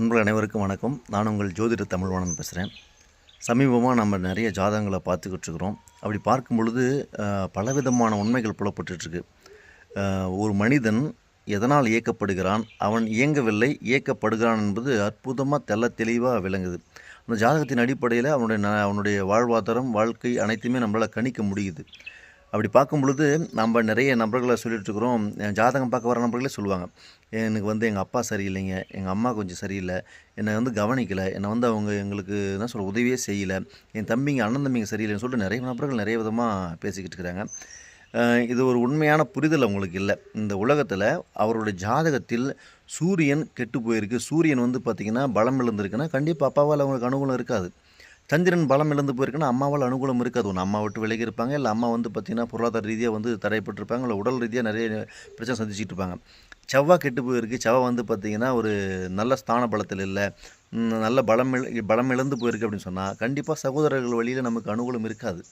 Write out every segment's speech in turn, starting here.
உங்கள் அனைவருக்கும் வணக்கம். நான் உங்கள் ஜோதிட தமிழ்வாணன் பேசுகிறேன் சமீபமாக நம்ம நிறைய ஜாதகங்களை பார்த்துக்கிட்டு இருக்கிறோம். அப்படி பார்க்கும் பொழுது பலவிதமான உண்மைகள் புலப்பட்டுருக்கு ஒரு மனிதன் எதனால் இயக்கப்படுகிறான்? அவன் இயங்கவில்லை இயக்கப்படுகிறான் என்பது அற்புதமாக தெள்ள தெளிவாக விளங்குது. அந்த ஜாதகத்தின் அடிப்படையில் அவனுடைய ந அவனுடைய வாழ்வாதாரம் வாழ்க்கை அனைத்துமே நம்மளால் கணிக்க முடியுது. அப்படி பார்க்கும் பொழுது நம்ம நிறைய நபர்களை சொல்லிகிட்ருக்குறோம் ஜாதகம் பார்க்க வர நபர்களே சொல்லுவாங்க எனக்கு வந்து எங்கள் அப்பா சரியில்லைங்க எங்கள் அம்மா கொஞ்சம் சரியில்லை என்னை வந்து கவனிக்கலை என்னை வந்து அவங்க எங்களுக்கு என்ன சொல்ல உதவியே செய்யலை என் தம்பிங்க அண்ணன் தம்பிங்க சரியில்லைன்னு சொல்லிட்டு நிறைய நபர்கள் நிறைய விதமாக பேசிக்கிட்டு இருக்கிறாங்க. இது ஒரு உண்மையான புரிதல் அவங்களுக்கு இல்லை. இந்த உலகத்தில் அவருடைய ஜாதகத்தில் சூரியன் கெட்டு போயிருக்கு. சூரியன் வந்து பார்த்திங்கன்னா பலம் இழந்திருக்குன்னா கண்டிப்பாக அப்பாவால் அவங்களுக்கு அனுகூலம் இருக்காது. சந்திரன் பலம் இழந்து போயிருக்குன்னா அம்மாவால் அனுகூலம் இருக்காது. ஒன்று அம்மா விட்டு விலகி இருப்பாங்க. இல்லை அம்மா வந்து பார்த்திங்கன்னா பொருளாதார ரீதியாக வந்து தடைப்பட்டிருப்பாங்க. இல்லை உடல் ரீதியாக நிறைய பிரச்சனை சந்திச்சிட்டு இருப்பாங்க. செவ்வாய் கெட்டு போயிருக்கு. செவ்வாய் வந்து பார்த்திங்கன்னா ஒரு நல்ல ஸ்தான பலத்தில் இல்லை. நல்ல பலம் இழ- பலம் இழந்து போயிருக்கு அப்படின்னு சொன்னால் கண்டிப்பாக சகோதரர்கள் வழியில் நமக்கு அனுகூலம் இருக்காது.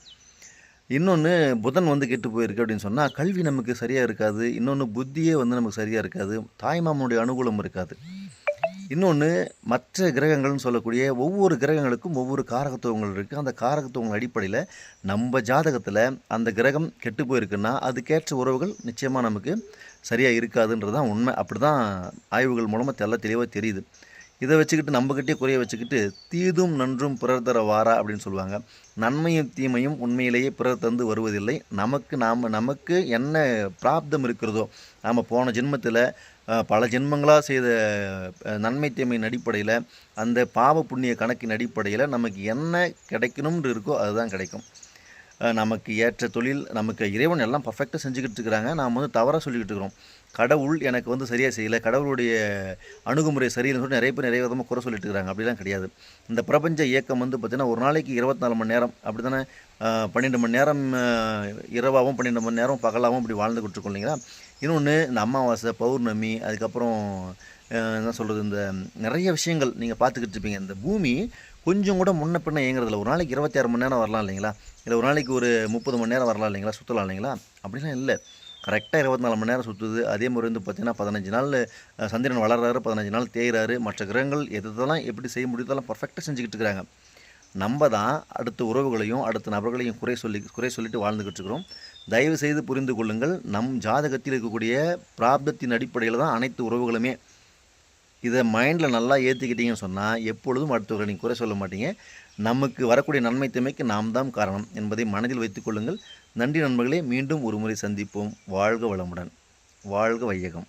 இன்னொன்று புதன் வந்து கெட்டு போயிருக்கு அப்படின்னு சொன்னால் கல்வி நமக்கு சரியாக இருக்காது. இன்னொன்று புத்தியே வந்து நமக்கு சரியாக இருக்காது. தாய்மாமனுடைய அனுகூலம் இருக்காது. இன்னொன்று மற்ற கிரகங்கள்னு சொல்லக்கூடிய ஒவ்வொரு கிரகங்களுக்கும் ஒவ்வொரு காரகத்துவங்கள் இருக்குது அந்த காரகத்துவங்கள் அடிப்படையில் நம்ம ஜாதகத்தில் அந்த கிரகம் கெட்டு போயிருக்குன்னா அதுக்கேற்ற உறவுகள் நிச்சயமாக நமக்கு சரியாக இருக்காதுன்றது தான் உண்மை. அப்படி தான் ஆய்வுகள் மூலமாக தெல்ல தெளிவாக தெரியுது. இதை வச்சுக்கிட்டு நம்மக்கிட்டே குறைய வச்சுக்கிட்டு தீதும் நன்றும் பிறர் தர வாரா அப்படின்னு சொல்லுவாங்க. நன்மையும் தீமையும் உண்மையிலேயே பிறர் தந்து வருவதில்லை. நமக்கு நாம் நமக்கு என்ன பிராப்தம் இருக்கிறதோ நாம் போன ஜென்மத்தில் பல ஜென்மங்களாக செய்த நன்மை தீமையின் அடிப்படையில் அந்த பாவ புண்ணிய கணக்கின் அடிப்படையில் நமக்கு என்ன கிடைக்கணும்னு இருக்கோ அதுதான் கிடைக்கும். நமக்கு ஏற்ற தொழில் நமக்கு இறைவன் எல்லாம் பர்ஃபெக்டாக செஞ்சுக்கிட்டு இருக்கிறாங்க. நாம் வந்து தவறாக சொல்லிக்கிட்டு இருக்கிறோம். கடவுள் எனக்கு வந்து சரியாக செய்யலை. கடவுளுடைய அணுகுமுறை சரியில்லைன்னு சொல்லி நிறைய பேர் நிறைய விதமாக குறை சொல்லிட்டு இருக்கிறாங்க. அப்படிலாம் கிடையாது. இந்த பிரபஞ்ச இயக்கம் வந்து பார்த்திங்கன்னா ஒரு நாளைக்கு இருபத்தி நாலு மணி நேரம் அப்படி தானே பன்னெண்டு மணி நேரம் இரவாகவும் பன்னெண்டு மணி நேரம் பகலாகவும் இப்படி வாழ்ந்துக்கிட்டு இருக்கோம் இல்லைங்களா? இன்னொன்று இந்த அமாவாசை பௌர்ணமி அதுக்கப்புறம் என்ன சொல்கிறது இந்த நிறைய விஷயங்கள் நீங்கள் பார்த்துக்கிட்டு இருப்பீங்க. இந்த பூமி கொஞ்சம் கூட முன்ன பின்ன இயங்குறதில்ல. ஒரு நாளைக்கு இருபத்தி ஆறு மணி நேரம் வரலாம் இல்லைங்களா? இல்லை ஒரு நாளைக்கு ஒரு முப்பது மணி நேரம் வரலாம் இல்லைங்களா? சுற்றலாம் இல்லைங்களா? அப்படிலாம் இல்லை. கரெக்டாக இருபத்தி நாலு மணி நேரம் சுற்றுது அதே மாதிரி வந்து பார்த்திங்கன்னா பதினஞ்சு நாள் சந்திரன் வளர்றாரு பதினஞ்சு நாள் தேய்கிறாரு மற்ற கிரகங்கள் எதெல்லாம் எப்படி செய்ய முடியுதெல்லாம் பர்ஃபெக்டாக செஞ்சுக்கிட்டு இருக்கிறாங்க. நம்ம தான் அடுத்த உறவுகளையும் அடுத்த நபர்களையும் குறை சொல்லி குறை சொல்லிட்டு வாழ்ந்துக்கிட்டு இருக்கிறோம். தயவு செய்து புரிந்து கொள்ளுங்கள். நம் ஜாதகத்தில் இருக்கக்கூடிய பிராப்தத்தின் அடிப்படையில் தான் அனைத்து உறவுகளுமே இதை மைண்டில் நல்லா ஏற்றிக்கிட்டீங்கன்னு சொன்னால் எப்பொழுதும் அடுத்தவர்களை நீங்கள் குறை சொல்ல மாட்டீங்க. நமக்கு வரக்கூடிய நன்மை தீமைக்கு நாம் தான் காரணம் என்பதை மனதில் வைத்துக்கொள்ளுங்கள் நன்றி நண்பர்களே மீண்டும் ஒரு முறை சந்திப்போம். வாழ்க வளமுடன். வாழ்க வையகம்.